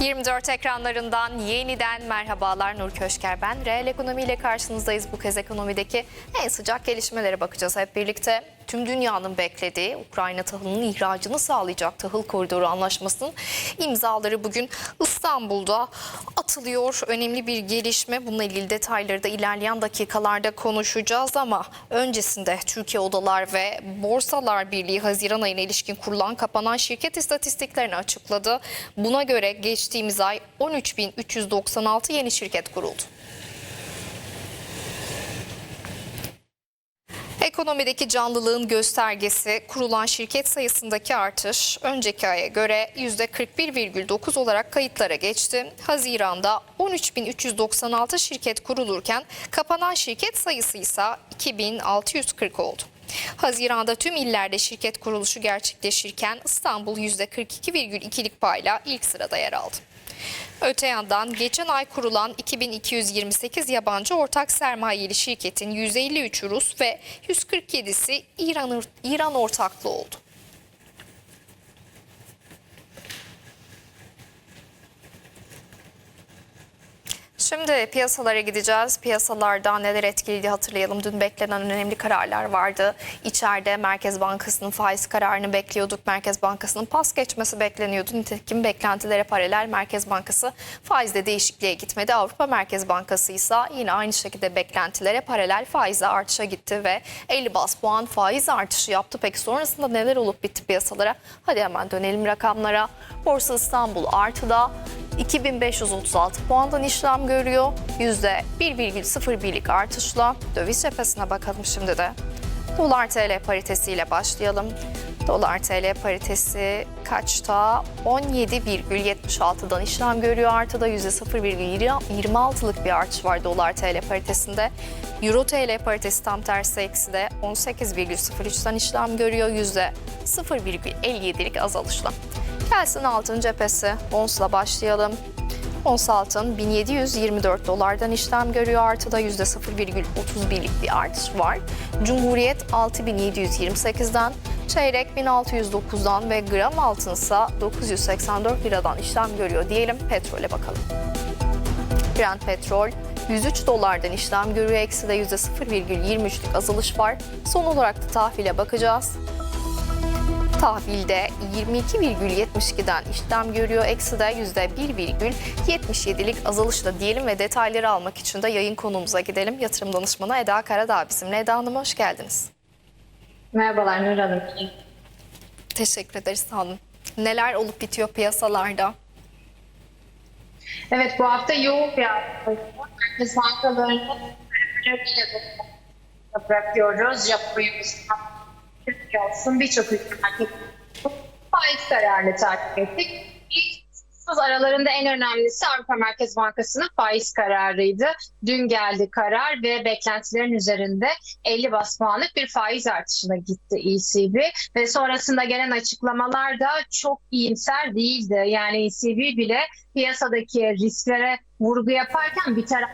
24 ekranlarından yeniden merhabalar Nur Köşker ben. Reel ekonomi ile karşınızdayız. Bu kez ekonomideki en sıcak gelişmelere bakacağız hep birlikte. Tüm dünyanın beklediği Ukrayna tahılının ihracını sağlayacak tahıl koridoru anlaşmasının imzaları bugün İstanbul'da atılıyor. Önemli bir gelişme. Bununla ilgili detayları da ilerleyen dakikalarda konuşacağız ama öncesinde Türkiye Odalar ve Borsalar Birliği Haziran ayına ilişkin kurulan kapanan şirket istatistiklerini açıkladı. Buna göre geçtiğimiz ay 13.396 yeni şirket kuruldu. Ekonomideki canlılığın göstergesi kurulan şirket sayısındaki artış önceki aya göre %41,9 olarak kayıtlara geçti. Haziranda 13.396 şirket kurulurken kapanan şirket sayısı ise 2640 oldu. Haziranda tüm illerde şirket kuruluşu gerçekleşirken İstanbul %42,2'lik payla ilk sırada yer aldı. Öte yandan geçen ay kurulan 2228 yabancı ortak sermayeli şirketin 153 Rus ve 147'si İran, İran ortaklı oldu. Şimdi piyasalara gideceğiz. Piyasalarda neler etkiledi hatırlayalım. Dün beklenen önemli kararlar vardı. İçeride Merkez Bankası'nın faiz kararını bekliyorduk. Merkez Bankası'nın pas geçmesi bekleniyordu. Nitekim beklentilere paralel Merkez Bankası faizde değişikliğe gitmedi. Avrupa Merkez Bankası ise yine aynı şekilde beklentilere paralel faizle artışa gitti ve 50 bas puan faiz artışı yaptı. Peki sonrasında neler olup bitti piyasalara? Hadi hemen dönelim rakamlara. Borsa İstanbul artıda 2536 puandan işlem görüyor. %1,01'lik artışla döviz cephesine bakalım şimdi de. Dolar TL paritesiyle başlayalım. Dolar TL paritesi kaçta? 17,76'dan işlem görüyor. Artıda %0,26'lık bir artış var dolar TL paritesinde. Euro TL paritesi tam tersi eksi de 18,03'ten işlem görüyor. %0,57'lik azalışla. Gelsin altın cephesi. Onsla başlayalım. Ons altın 1724 dolardan işlem görüyor. Artıda %0,31'lik bir artış var. Cumhuriyet 6728'den, çeyrek 1609'dan ve gram altınsa 984 liradan işlem görüyor diyelim. Petrole bakalım. Brent petrol 103 dolardan işlem görüyor. Eksi de %0,23'lük azalış var. Son olarak da tahvile bakacağız. Tahvilde 22,72'den işlem görüyor. Eksi de %1,77'lik azalışla diyelim ve detayları almak için de yayın konumuza gidelim. Yatırım danışmanı Eda Karadağ bizimle. Eda Hanım hoş geldiniz. Merhabalar Nur Hanım. Teşekkür ederiz olun. Neler olup bitiyor piyasalarda? Evet bu hafta yoğun bir hafta. Merkez bankalarını bırakıyoruz. Japonya, Türkiye olsun birçok ülkelerde faiz kararını takip ettik. İlk aralarında en önemlisi Avrupa Merkez Bankası'nın faiz kararıydı. Dün geldi karar ve beklentilerin üzerinde 50 bas puanlık bir faiz artışına gitti ECB ve sonrasında gelen açıklamalar da çok iyimser değildi. Yani ECB bile piyasadaki risklere vurgu yaparken bir taraf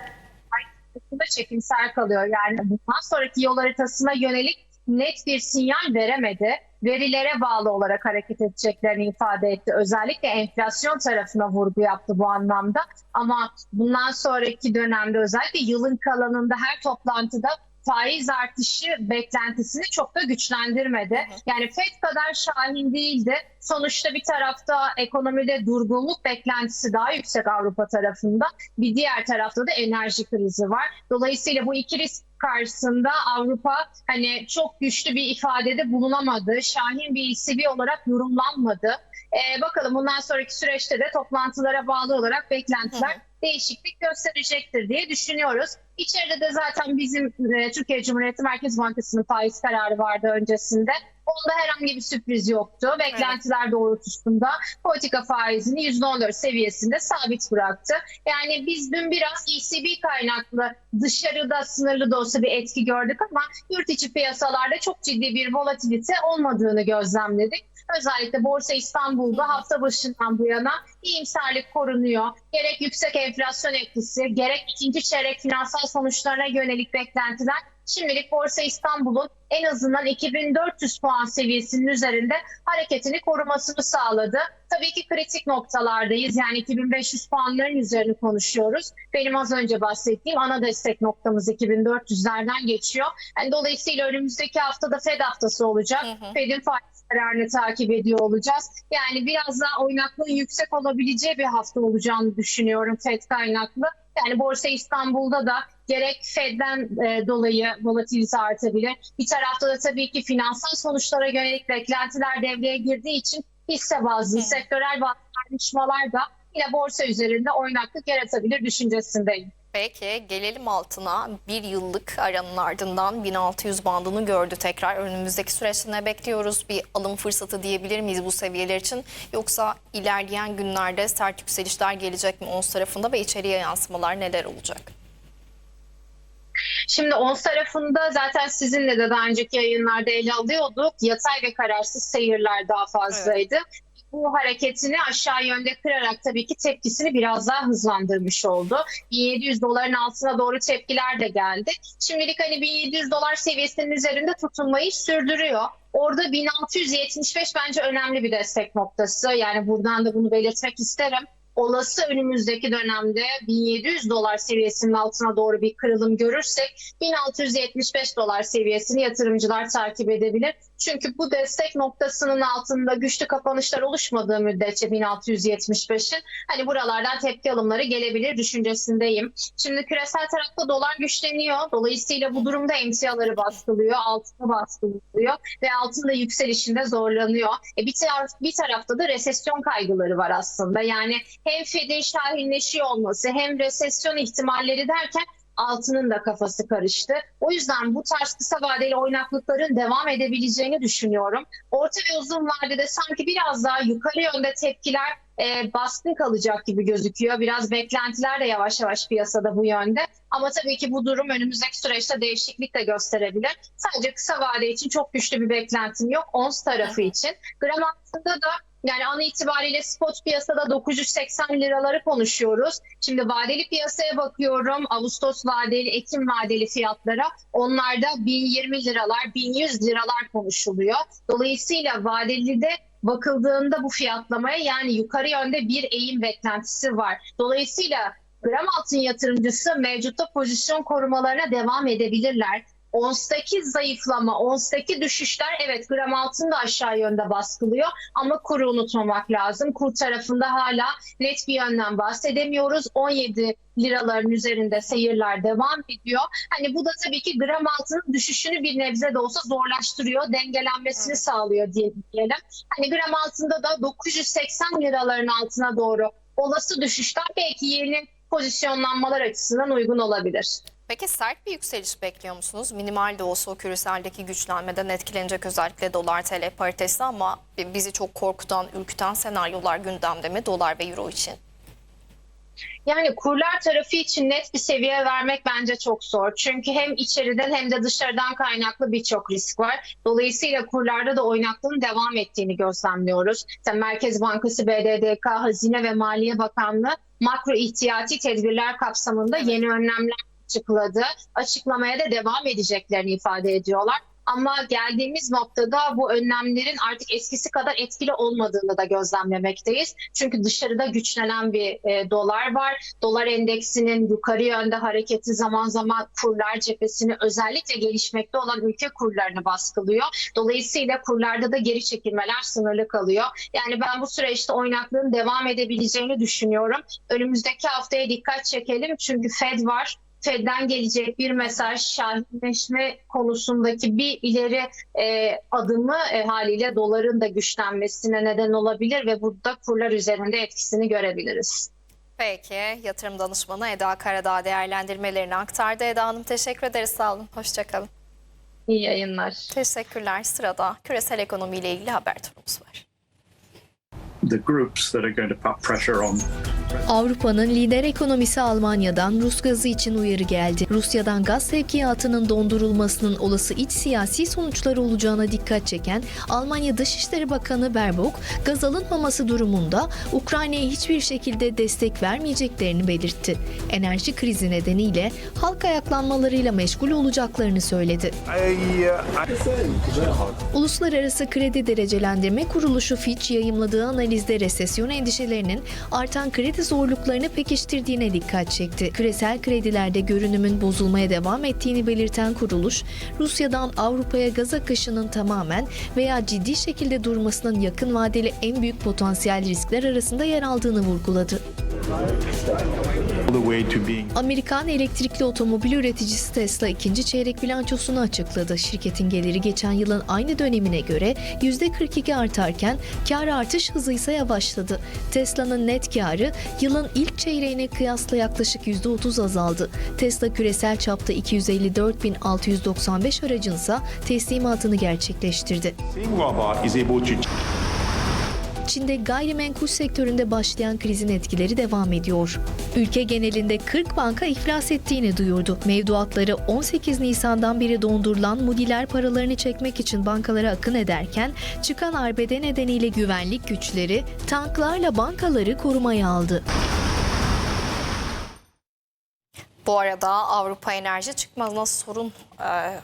da çekimsel kalıyor. Yani bundan sonraki yol haritasına yönelik net bir sinyal veremedi. Verilere bağlı olarak hareket edeceklerini ifade etti. Özellikle enflasyon tarafına vurgu yaptı bu anlamda. Ama bundan sonraki dönemde özellikle yılın kalanında her toplantıda faiz artışı beklentisini çok da güçlendirmedi. Yani FED kadar şahin değildi. Sonuçta bir tarafta ekonomide durgunluk beklentisi daha yüksek Avrupa tarafında. Bir diğer tarafta da enerji krizi var. Dolayısıyla bu iki risk karşısında Avrupa hani çok güçlü bir ifadede bulunamadı. Şahin bir ECB olarak yorumlanmadı. Ee, bakalım bundan sonraki süreçte de toplantılara bağlı olarak beklentiler hı hı. değişiklik gösterecektir diye düşünüyoruz. İçeride de zaten bizim e, Türkiye Cumhuriyeti Merkez Bankası'nın faiz kararı vardı öncesinde. Onda herhangi bir sürpriz yoktu. Beklentiler evet. doğrultusunda politika faizini %14 seviyesinde sabit bıraktı. Yani biz dün biraz ECB kaynaklı dışarıda sınırlı da olsa bir etki gördük ama yurt içi piyasalarda çok ciddi bir volatilite olmadığını gözlemledik. Özellikle Borsa İstanbul'da hafta başından bu yana iyimserlik korunuyor. Gerek yüksek enflasyon etkisi, gerek ikinci çeyrek finansal sonuçlarına yönelik beklentiler Şimdilik Borsa İstanbul'un en azından 2400 puan seviyesinin üzerinde hareketini korumasını sağladı. Tabii ki kritik noktalardayız. Yani 2500 puanların üzerine konuşuyoruz. Benim az önce bahsettiğim ana destek noktamız 2400'lerden geçiyor. Yani dolayısıyla önümüzdeki haftada Fed haftası olacak. Fed'in faiz kararını takip ediyor olacağız. Yani biraz daha oynaklığın yüksek olabileceği bir hafta olacağını düşünüyorum Fed kaynaklı. Yani Borsa İstanbul'da da gerek Fed'den e, dolayı volatilite artabilir. Bir tarafta da tabii ki finansal sonuçlara yönelik beklentiler devreye girdiği için hisse bazlı, sektörel bazı tartışmalar da yine borsa üzerinde oynaklık yaratabilir düşüncesindeyim. Peki gelelim altına. Bir yıllık aranın ardından 1600 bandını gördü tekrar. Önümüzdeki süreçte ne bekliyoruz? Bir alım fırsatı diyebilir miyiz bu seviyeler için? Yoksa ilerleyen günlerde sert yükselişler gelecek mi ons tarafında ve içeriye yansımalar neler olacak? Şimdi ons tarafında zaten sizinle de daha önceki yayınlarda ele alıyorduk. Yatay ve kararsız seyirler daha fazlaydı. Bu hareketini aşağı yönde kırarak tabii ki tepkisini biraz daha hızlandırmış oldu. 1700 doların altına doğru tepkiler de geldi. Şimdilik hani 1700 dolar seviyesinin üzerinde tutunmayı sürdürüyor. Orada 1675 bence önemli bir destek noktası. Yani buradan da bunu belirtmek isterim. Olası önümüzdeki dönemde 1700 dolar seviyesinin altına doğru bir kırılım görürsek 1675 dolar seviyesini yatırımcılar takip edebilir. Çünkü bu destek noktasının altında güçlü kapanışlar oluşmadığı müddetçe 1675'in hani buralardan tepki alımları gelebilir düşüncesindeyim. Şimdi küresel tarafta dolar güçleniyor. Dolayısıyla bu durumda emtiaları baskılıyor, altına baskılıyor ve altında yükselişinde zorlanıyor. E bir, taraf, bir tarafta da resesyon kaygıları var aslında. Yani hem Fed'in şahinleşiyor olması hem resesyon ihtimalleri derken altının da kafası karıştı. O yüzden bu tarz kısa vadeli oynaklıkların devam edebileceğini düşünüyorum. Orta ve uzun vadede sanki biraz daha yukarı yönde tepkiler e, baskın kalacak gibi gözüküyor. Biraz beklentiler de yavaş yavaş piyasada bu yönde. Ama tabii ki bu durum önümüzdeki süreçte değişiklik de gösterebilir. Sadece kısa vade için çok güçlü bir beklentim yok. Ons tarafı için. Gram altında da yani an itibariyle spot piyasada 980 liraları konuşuyoruz. Şimdi vadeli piyasaya bakıyorum. Ağustos vadeli, Ekim vadeli fiyatlara. Onlarda 1020 liralar, 1100 liralar konuşuluyor. Dolayısıyla vadeli de bakıldığında bu fiyatlamaya yani yukarı yönde bir eğim beklentisi var. Dolayısıyla gram altın yatırımcısı mevcutta pozisyon korumalarına devam edebilirler. Onstaki zayıflama, onstaki düşüşler evet gram altın da aşağı yönde baskılıyor ama kuru unutmamak lazım. Kur tarafında hala net bir yönden bahsedemiyoruz. 17 liraların üzerinde seyirler devam ediyor. Hani bu da tabii ki gram altının düşüşünü bir nebze de olsa zorlaştırıyor, dengelenmesini sağlıyor diye diyelim. Hani gram altında da 980 liraların altına doğru olası düşüşler belki yeni pozisyonlanmalar açısından uygun olabilir. Peki sert bir yükseliş bekliyor musunuz? Minimal de olsa o küreseldeki güçlenmeden etkilenecek özellikle dolar TL paritesi ama bizi çok korkutan, ürküten senaryolar gündemde mi dolar ve euro için? Yani kurlar tarafı için net bir seviye vermek bence çok zor. Çünkü hem içeriden hem de dışarıdan kaynaklı birçok risk var. Dolayısıyla kurlarda da oynaklığın devam ettiğini gözlemliyoruz. İşte Merkez Bankası, BDDK, Hazine ve Maliye Bakanlığı makro ihtiyati tedbirler kapsamında yeni önlemler açıkladı. Açıklamaya da devam edeceklerini ifade ediyorlar. Ama geldiğimiz noktada bu önlemlerin artık eskisi kadar etkili olmadığını da gözlemlemekteyiz. Çünkü dışarıda güçlenen bir e, dolar var. Dolar endeksinin yukarı yönde hareketi zaman zaman kurlar cephesini özellikle gelişmekte olan ülke kurlarını baskılıyor. Dolayısıyla kurlarda da geri çekilmeler sınırlı kalıyor. Yani ben bu süreçte oynaklığın devam edebileceğini düşünüyorum. Önümüzdeki haftaya dikkat çekelim çünkü Fed var. Fed'den gelecek bir mesaj şahinleşme konusundaki bir ileri e, adımı e, haliyle doların da güçlenmesine neden olabilir ve burada kurlar üzerinde etkisini görebiliriz. Peki yatırım danışmanı Eda Karadağ değerlendirmelerini aktardı. Eda Hanım teşekkür ederiz sağ olun. Hoşçakalın. İyi yayınlar. Teşekkürler. Sırada küresel ekonomiyle ilgili haber turumuz var. the groups that are going to put pressure on Avrupa'nın lider ekonomisi Almanya'dan Rus gazı için uyarı geldi. Rusya'dan gaz sevkiyatının dondurulmasının olası iç siyasi sonuçları olacağına dikkat çeken Almanya Dışişleri Bakanı Baerbock, gaz alınmaması durumunda Ukrayna'ya hiçbir şekilde destek vermeyeceklerini belirtti. Enerji krizi nedeniyle halk ayaklanmalarıyla meşgul olacaklarını söyledi. Uluslararası Kredi Derecelendirme Kuruluşu Fitch yayımladığı analizde resesyon endişelerinin artan kredi zorluklarını pekiştirdiğine dikkat çekti. Küresel kredilerde görünümün bozulmaya devam ettiğini belirten kuruluş, Rusya'dan Avrupa'ya gaz akışının tamamen veya ciddi şekilde durmasının yakın vadeli en büyük potansiyel riskler arasında yer aldığını vurguladı. Amerikan elektrikli otomobil üreticisi Tesla ikinci çeyrek bilançosunu açıkladı. Şirketin geliri geçen yılın aynı dönemine göre %42 artarken kar artış hızı ise yavaşladı. Tesla'nın net karı yılın ilk çeyreğine kıyasla yaklaşık %30 azaldı. Tesla küresel çapta 254.695 aracınsa teslimatını gerçekleştirdi. Çin'de gayrimenkul sektöründe başlayan krizin etkileri devam ediyor. Ülke genelinde 40 banka iflas ettiğini duyurdu. Mevduatları 18 Nisan'dan beri dondurulan mudiler paralarını çekmek için bankalara akın ederken çıkan arbede nedeniyle güvenlik güçleri tanklarla bankaları korumaya aldı. Bu arada Avrupa enerji çıkmazına sorun e,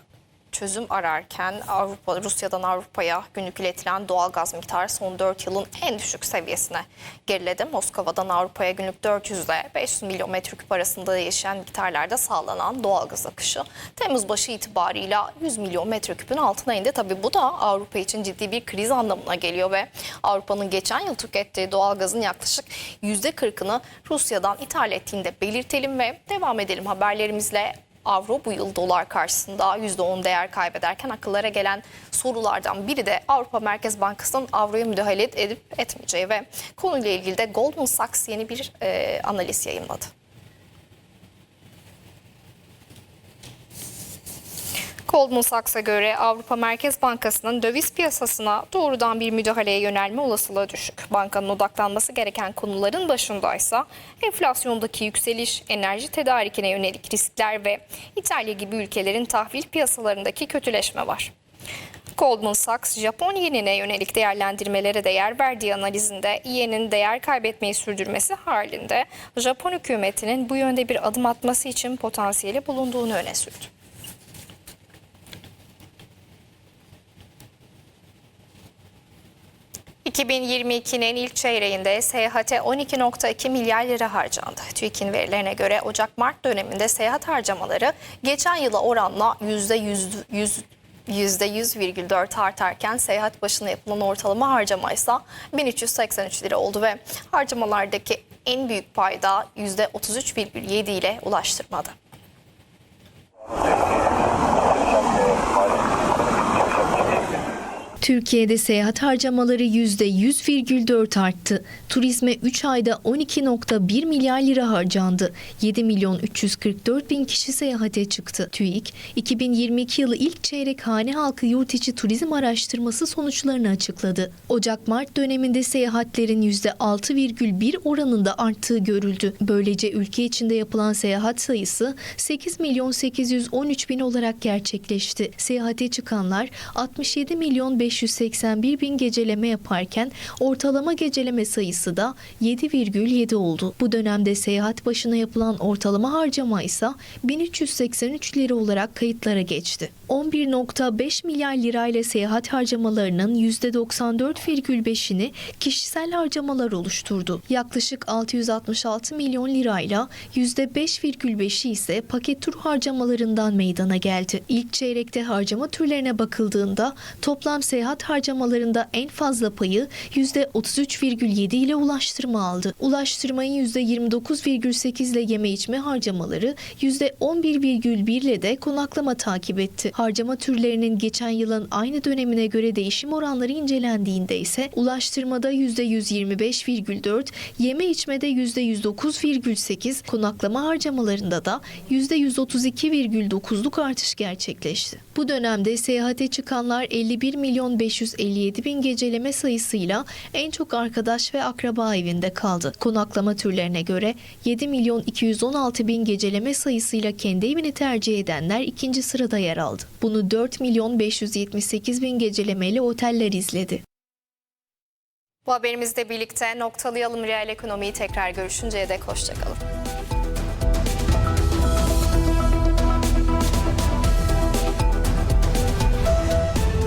çözüm ararken Avrupa Rusya'dan Avrupa'ya günlük iletilen doğal gaz miktarı son 4 yılın en düşük seviyesine geriledi. Moskova'dan Avrupa'ya günlük 400 ile 500 milyon metreküp arasında değişen miktarlarda sağlanan doğal gaz akışı Temmuz başı itibarıyla 100 milyon metreküpün altına indi. Tabii bu da Avrupa için ciddi bir kriz anlamına geliyor ve Avrupa'nın geçen yıl tükettiği doğal gazın yaklaşık %40'ını Rusya'dan ithal ettiğini de belirtelim ve devam edelim haberlerimizle. Avro bu yıl dolar karşısında %10 değer kaybederken akıllara gelen sorulardan biri de Avrupa Merkez Bankası'nın avroya müdahale edip etmeyeceği ve konuyla ilgili de Goldman Sachs yeni bir e, analiz yayınladı. Goldman Sachs'a göre Avrupa Merkez Bankası'nın döviz piyasasına doğrudan bir müdahaleye yönelme olasılığı düşük. Bankanın odaklanması gereken konuların başındaysa enflasyondaki yükseliş, enerji tedarikine yönelik riskler ve İtalya gibi ülkelerin tahvil piyasalarındaki kötüleşme var. Goldman Sachs, Japon yenine yönelik değerlendirmelere de yer verdiği analizinde yenin değer kaybetmeyi sürdürmesi halinde Japon hükümetinin bu yönde bir adım atması için potansiyeli bulunduğunu öne sürdü. ...2022'nin ilk çeyreğinde seyahate 12.2 milyar lira harcandı. TÜİK'in verilerine göre Ocak-Mart döneminde seyahat harcamaları geçen yıla oranla %100, yüz- %100,4 artarken seyahat başına yapılan ortalama harcama ise 1383 lira oldu ve harcamalardaki en büyük payda %33,7 ile ulaştırmada. Türkiye'de seyahat harcamaları %100,4 arttı. Turizme 3 ayda 12.1 milyar lira harcandı. 7 milyon 344 bin kişi seyahate çıktı. TÜİK, 2022 yılı ilk çeyrek hane halkı yurt içi turizm araştırması sonuçlarını açıkladı. Ocak-Mart döneminde seyahatlerin %6,1 oranında arttığı görüldü. Böylece ülke içinde yapılan seyahat sayısı 8 milyon 813 bin olarak gerçekleşti. Seyahate çıkanlar 67 milyon 581 bin geceleme yaparken ortalama geceleme sayısı da 7,7 oldu. Bu dönemde seyahat başına yapılan ortalama harcama ise 1383 lira olarak kayıtlara geçti. 11.5 milyar lirayla seyahat harcamalarının %94,5'ini kişisel harcamalar oluşturdu. Yaklaşık 666 milyon lirayla %5,5'i ise paket tur harcamalarından meydana geldi. İlk çeyrekte harcama türlerine bakıldığında toplam seyahat harcamalarında en fazla payı %33,7 ile ulaştırma aldı. Ulaştırmayı %29,8 ile yeme içme harcamaları %11,1 ile de konaklama takip etti. Harcama türlerinin geçen yılın aynı dönemine göre değişim oranları incelendiğinde ise ulaştırmada %125,4, yeme içmede %109,8, konaklama harcamalarında da %132,9'luk artış gerçekleşti. Bu dönemde seyahate çıkanlar 51 milyon milyon 557 bin geceleme sayısıyla en çok arkadaş ve akraba evinde kaldı. Konaklama türlerine göre 7 milyon 216 bin geceleme sayısıyla kendi evini tercih edenler ikinci sırada yer aldı. Bunu 4 milyon 578 bin gecelemeyle oteller izledi. Bu haberimizle birlikte noktalayalım reel ekonomiyi tekrar görüşünceye dek hoşçakalın.